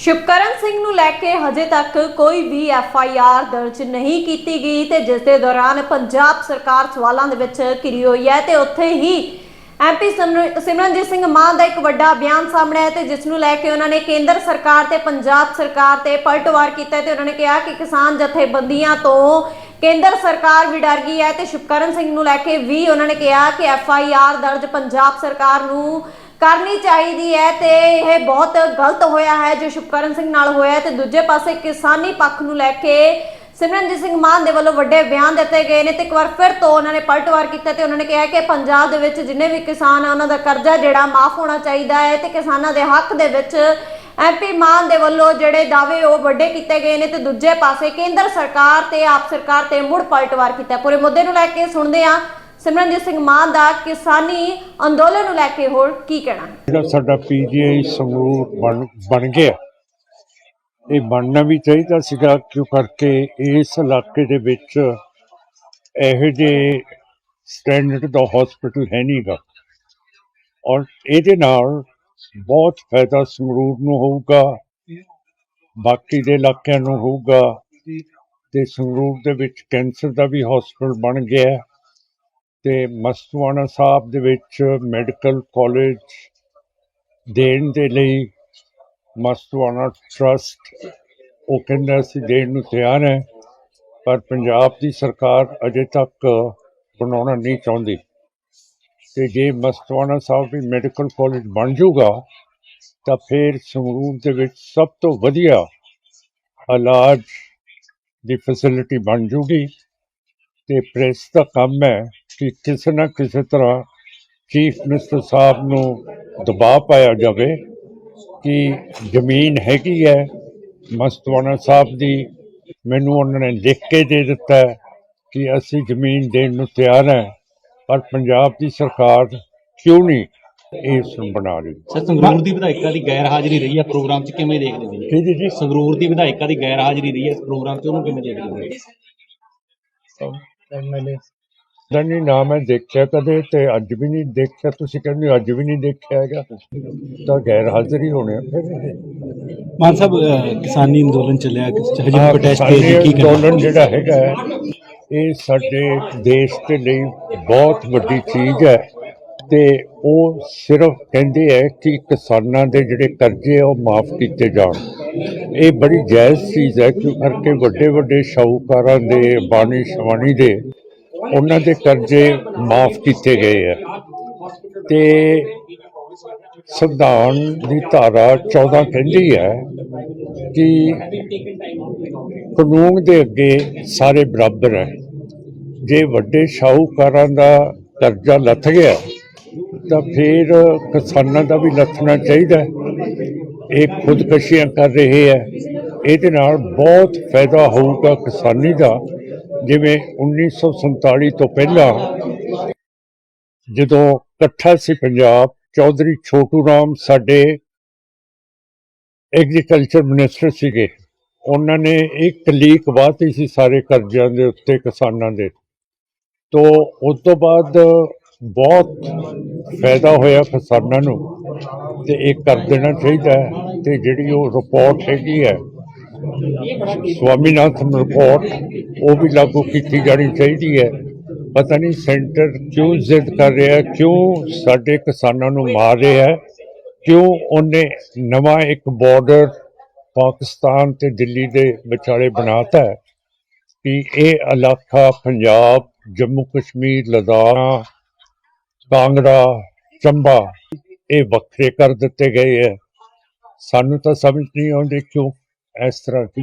ਸ਼ੁਭਕਰਨ ਸਿੰਘ ਨੂੰ ਲੈ ਕੇ ਹਜੇ ਤੱਕ ਕੋਈ ਵੀ ਐਫ ਆਈ ਆਰ ਦਰਜ ਨਹੀਂ ਕੀਤੀ ਗਈ ਤੇ ਜਿਸ ਦੇ ਦੌਰਾਨ ਪੰਜਾਬ ਸਰਕਾਰ ਸਵਾਲਾਂ ਦੇ ਵਿੱਚ ਘਿਰੀ ਹੋਈ ਹੈ ਤੇ ਉੱਥੇ ਹੀ ਐਮਪੀ ਸਿਮਰਨਜੀਤ ਸਿੰਘ ਮਾਨ ਦਾ ਇੱਕ ਵੱਡਾ ਬਿਆਨ ਸਾਹਮਣੇ ਆਇਆ ਤੇ ਜਿਸ ਨੂੰ ਲੈ ਕੇ ਉਹਨਾਂ ਨੇ ਕੇਂਦਰ ਸਰਕਾਰ ਤੇ ਪੰਜਾਬ ਸਰਕਾਰ ਤੇ ਪਲਟਵਾਰ ਕੀਤਾ ਤੇ ਉਹਨਾਂ ਨੇ ਕਿਹਾ ਕਿ ਕਿਸਾਨ ਜਥੇਬੰਦੀਆਂ ਤੋਂ ਕੇਂਦਰ ਸਰਕਾਰ ਵੀ ਡਰ ਗਈ ਹੈ ਤੇ ਸ਼ੁਭਕਰਨ ਸਿੰਘ ਨੂੰ ਲੈ ਕੇ ਵੀ ਉਹਨਾਂ ਨੇ ਕਿਹਾ ਕਿ ਐਫ ਆਈ ਆਰ ਦਰਜ ਪੰਜਾਬ ਸਰਕਾਰ ਨੂੰ ਕਰਨੀ ਚਾਹੀਦੀ ਹੈ ਤੇ ਇਹ ਬਹੁਤ ਗਲਤ ਹੋਇਆ ਹੈ, ਜੋ ਸ਼ੁਭਕਰਨ ਸਿੰਘ ਨਾਲ ਹੋਇਆ ਹੈ ਤੇ ਦੂਜੇ ਪਾਸੇ ਕਿਸਾਨੀ ਪੱਖ ਨੂੰ ਲੈ ਕੇ ਸਿਮਰਨਜੀਤ ਸਿੰਘ ਮਾਨ ਦੇ ਵੱਲੋਂ ਵੱਡੇ ਬਿਆਨ ਦਿੱਤੇ ਗਏ ਨੇ ਤੇ ਇੱਕ ਵਾਰ ਫਿਰ ਤੋਂ ਉਹਨਾਂ ਨੇ ਪਲਟਵਾਰ ਕੀਤਾ ਤੇ ਉਹਨਾਂ ਨੇ ਕਿਹਾ ਕਿ ਪੰਜਾਬ ਦੇ ਵਿੱਚ ਜਿੰਨੇ ਵੀ ਕਿਸਾਨ ਆ, ਉਹਨਾਂ ਦਾ ਕਰਜ਼ਾ ਜਿਹੜਾ ਮਾਫ ਹੋਣਾ ਚਾਹੀਦਾ ਹੈ ਤੇ ਕਿਸਾਨਾਂ ਦੇ ਹੱਕ ਦੇ ਵਿੱਚ ਐਮਪੀ ਮਾਨ ਦੇ ਵੱਲੋਂ ਜਿਹੜੇ ਦਾਅਵੇ ਉਹ ਵੱਡੇ ਕੀਤੇ ਗਏ ਨੇ ਤੇ ਦੂਜੇ ਪਾਸੇ ਕੇਂਦਰ ਸਰਕਾਰ ਤੇ ਆਪ ਸਰਕਾਰ ਤੇ ਮੁੜ ਪਲਟਵਾਰ ਕੀਤਾ ਪੂਰੇ ਮੁੱਦੇ ਨੂੰ ਲੈ ਕੇ ਸੁਣਦੇ ਹਾਂ ਸਿਮਰਨਜੀਤ ਸਿੰਘ ਮਾਨ ਦਾ ਕਿਸਾਨੀ ਅੰਦੋਲਨ ਨੂੰ ਲੈ ਕੇ ਹੋਰ ਕੀ ਕਹਿਣਾ? ਹੈ ਜਿਹੜਾ ਸਾਡਾ ਪੀਜੀਆਈ ਸੰਗਰੂਰ ਬਣ ਬਣ ਗਿਆ, ਇਹ ਬਣਨਾ ਵੀ ਚਾਹੀਦਾ ਸੀਗਾ, ਕਿਉਂ ਕਰਕੇ ਇਸ ਇਲਾਕੇ ਦੇ ਵਿੱਚ ਇਹੋ ਜਿਹੇ ਸਟੈਂਡਰਡ ਦਾ ਹਸਪੀਟਲ ਹੈ ਨਹੀਂਗਾ ਔਰ ਇਹਦੇ ਨਾਲ ਬਹੁਤ ਫਾਇਦਾ ਸੰਗਰੂਰ ਨੂੰ ਹੋਊਗਾ, ਬਾਕੀ ਦੇ ਇਲਾਕਿਆਂ ਨੂੰ ਹੋਊਗਾ, ਤੇ ਸੰਗਰੂਰ ਦੇ ਵਿੱਚ ਕੈਂਸਰ ਦਾ ਵੀ ਹਸਪੀਟਲ ਬਣ ਗਿਆ। ਤੇ ਮਸਤਵਾਣਾ ਸਾਹਿਬ ਦੇ ਵਿੱਚ ਮੈਡੀਕਲ ਕਾਲਜ ਦੇਣ ਦੇ ਲਈ ਮਸਤਵਾਣਾ ਟਰਸਟ, ਉਹ ਕਹਿੰਦਾ ਅਸੀਂ ਦੇਣ ਨੂੰ ਤਿਆਰ ਹੈ, ਪਰ ਪੰਜਾਬ ਦੀ ਸਰਕਾਰ ਅਜੇ ਤੱਕ ਬਣਾਉਣਾ ਨਹੀਂ ਚਾਹੁੰਦੀ। ਤੇ ਜੇ ਮਸਤਵਾਣਾ ਸਾਹਿਬ ਵੀ ਮੈਡੀਕਲ ਕਾਲਜ ਬਣ ਜਾਊਗਾ, ਤਾਂ ਫਿਰ ਸੰਗਰੂਰ ਦੇ ਵਿੱਚ ਸਭ ਤੋਂ ਵਧੀਆ ਇਲਾਜ ਦੀ ਫੈਸਿਲਿਟੀ ਬਣ ਜੂਗੀ ਤੇ ਪ੍ਰੈਸ ਦਾ ਕੰਮ ਹੈ ਕਿ ਕਿਸੇ ਨਾ ਕਿਸੇ ਤਰ੍ਹਾਂ ਚੀਫ ਮਿਨਿਸਟਰ ਸਾਹਿਬ ਨੂੰ ਦਬਾਅ ਪਾਇਆ ਜਾਵੇ ਕਿ ਜ਼ਮੀਨ ਹੈਗੀ ਹੈ। ਮਸਤਵਾਨਾ ਸਾਹਿਬ ਦੀ ਮੈਨੂੰ ਉਹਨਾਂ ਨੇ ਲਿਖ ਕੇ ਦੇ ਦਿੱਤਾ ਹੈ ਕਿ ਅਸੀਂ ਜ਼ਮੀਨ ਦੇਣ ਨੂੰ ਤਿਆਰ ਹੈ ਪਰ ਪੰਜਾਬ ਦੀ ਸਰਕਾਰ ਕਿਉਂ ਨਹੀਂ ਇਸ ਨੂੰ ਬਣਾ ਰਹੀ? ਸਰ ਸੰਗਰੂਰ ਦੀ ਵਿਧਾਇਕਾ ਦੀ ਗੈਰ ਹਾਜ਼ਰੀ ਰਹੀ ਹੈ ਪ੍ਰੋਗਰਾਮ 'ਚ ਕਿਵੇਂ ਦੇਖਦੇ ਹੋ? ਜੀ ਕਿਹਦੀ ਜੀ? ਸੰਗਰੂਰ ਦੀ ਵਿਧਾਇਕਾ ਦੀ ਗੈਰ ਹਾਜ਼ਰੀ ਰਹੀ ਹੈ ਇਸ ਪ੍ਰੋਗਰਾਮ 'ਚ ਉਹਨੂੰ ਕਿਵੇਂ ਦੇਖਦੇ ਹੋ? ਦਾ ਨਹੀਂ ਨਾ ਮੈਂ ਦੇਖਿਆ ਕਦੇ ਤੇ ਅੱਜ ਵੀ ਨਹੀਂ ਦੇਖਿਆ। ਤੁਸੀਂ ਕਹਿੰਦੇ ਅੱਜ ਵੀ ਨਹੀਂ ਦੇਖਿਆ ਹੈਗਾ। ਤਾਂ ਗੈਰ ਹਾਜ਼ਰੀ ਹੋਣੇ ਆ। ਫਿਰ ਮਾਨ ਸਾਹਿਬ ਅਹ, ਕਿਸਾਨੀ ਅੰਦੋਲਨ ਚੱਲਿਆ। ਕਿ ਹਜੇ ਆਹ ਪ੍ਰੋਟੈਸਟ ਦੇ ਕੀ ਕਰਨਾ? ਅੰਦੋਲਨ ਜਿਹੜਾ ਹੈਗਾ ਹੈ, ਇਹ ਸਾਡੇ ਦੇਸ਼ ਦੇ ਲਈ ਬਹੁਤ ਵੱਡੀ ਚੀਜ਼ ਹੈ। ਤੇ ਉਹ ਸਿਰਫ ਕਹਿੰਦੇ ਹੈ ਕਿ ਕਿਸਾਨਾਂ ਦੇ ਜਿਹੜੇ ਕਰਜ਼ੇ ਆ ਉਹ ਮਾਫ ਕੀਤੇ ਜਾਣ। ਇਹ ਬੜੀ ਜਾਇਜ਼ ਚੀਜ਼ ਹੈ ਕਿਉਂ ਕਰਕੇ ਵੱਡੇ ਵੱਡੇ ਸ਼ਾਹੂਕਾਰਾਂ ਦੇ ਬਾਣੀ ਸ਼ਵਾਨੀ ਦੇ ਉਹਨਾਂ ਦੇ ਕਰਜ਼ੇ ਮਾਫ ਕੀਤੇ ਗਏ ਹੈ ਤੇ ਸੰਵਿਧਾਨ ਦੀ ਧਾਰਾ 14 ਕਹਿੰਦੀ ਹੈ ਕਿ ਕਾਨੂੰਨ ਦੇ ਅੱਗੇ ਸਾਰੇ ਬਰਾਬਰ ਹੈ। ਜੇ ਵੱਡੇ ਸ਼ਾਹੂਕਾਰਾਂ ਦਾ ਕਰਜ਼ਾ ਲੱਥ ਗਿਆ, ਤਾਂ ਫਿਰ ਕਿਸਾਨਾਂ ਦਾ ਵੀ ਲੱਥਣਾ ਚਾਹੀਦਾ ਇਹ ਖੁਦਕਸ਼ੀਆਂ ਕਰ ਰਹੇ ਹੈ। ਇਹਦੇ ਨਾਲ ਬਹੁਤ ਫਾਇਦਾ ਹੋਊਗਾ ਕਿਸਾਨੀ ਦਾ। ਜਿਵੇਂ 1947 ਤੋਂ ਪਹਿਲਾਂ ਜਦੋਂ ਇਕੱਠਾ ਸੀ ਪੰਜਾਬ, ਚੌਧਰੀ ਛੋਟੂ ਰਾਮ ਸਾਡੇ ਐਗਰੀਕਲਚਰ ਮਿਨਿਸਟਰ ਸੀਗੇ। ਉਹਨਾਂ ਨੇ ਇੱਕ ਲੀਕ ਵਾਤੀ ਸੀ ਸਾਰੇ ਕਰਜ਼ਿਆਂ ਦੇ ਉੱਤੇ, ਕਿਸਾਨਾਂ ਦੇ। ਤੋਂ ਉਸ ਤੋਂ ਬਾਅਦ ਬਹੁਤ ਫਾਇਦਾ ਹੋਇਆ ਕਿਸਾਨਾਂ ਨੂੰ ਤੇ ਇਹ ਕਰ ਦੇਣਾ ਚਾਹੀਦਾ ਹੈ ਤੇ ਜਿਹੜੀ ਉਹ ਰਿਪੋਰਟ ਹੈਗੀ ਹੈ ਸਵਾਮੀਨਾਥਨ ਰਿਪੋਰਟ ਉਹ ਵੀ ਲਾਗੂ ਕੀਤੀ ਜਾਣੀ ਚਾਹੀਦੀ ਹੈ। ਪਤਾ ਨਹੀਂ ਸੈਂਟਰ ਕਿਉਂ ਜ਼ਿੱਦ ਕਰ ਰਿਹਾ ਕਿਉਂ ਸਾਡੇ ਕਿਸਾਨਾਂ ਨੂੰ ਮਾਰ ਰਿਹਾ ਕਿਉਂ ਉਹਨੇ ਨਵਾਂ ਇੱਕ ਬਾਰਡਰ ਪਾਕਿਸਤਾਨ ਤੇ ਦਿੱਲੀ ਦੇ ਵਿਚਾਲੇ ਬਣਾਤਾ ਹੈ ਕਿ ਇਹ ਇਲਾਕਾ ਪੰਜਾਬ, ਜੰਮੂ ਕਸ਼ਮੀਰ, ਲਦਾਖ, ਕਾਂਗੜਾ, ਚੰਬਾ, ਇਹ ਵੱਖਰੇ ਕਰ ਦਿੱਤੇ ਗਏ ਹੈ। ਸਾਨੂੰ ਤਾਂ ਸਮਝ ਨਹੀਂ ਆਉਂਦੀ ਕਿਉਂ ਇਸ ਤਰ੍ਹਾਂ ਦੀ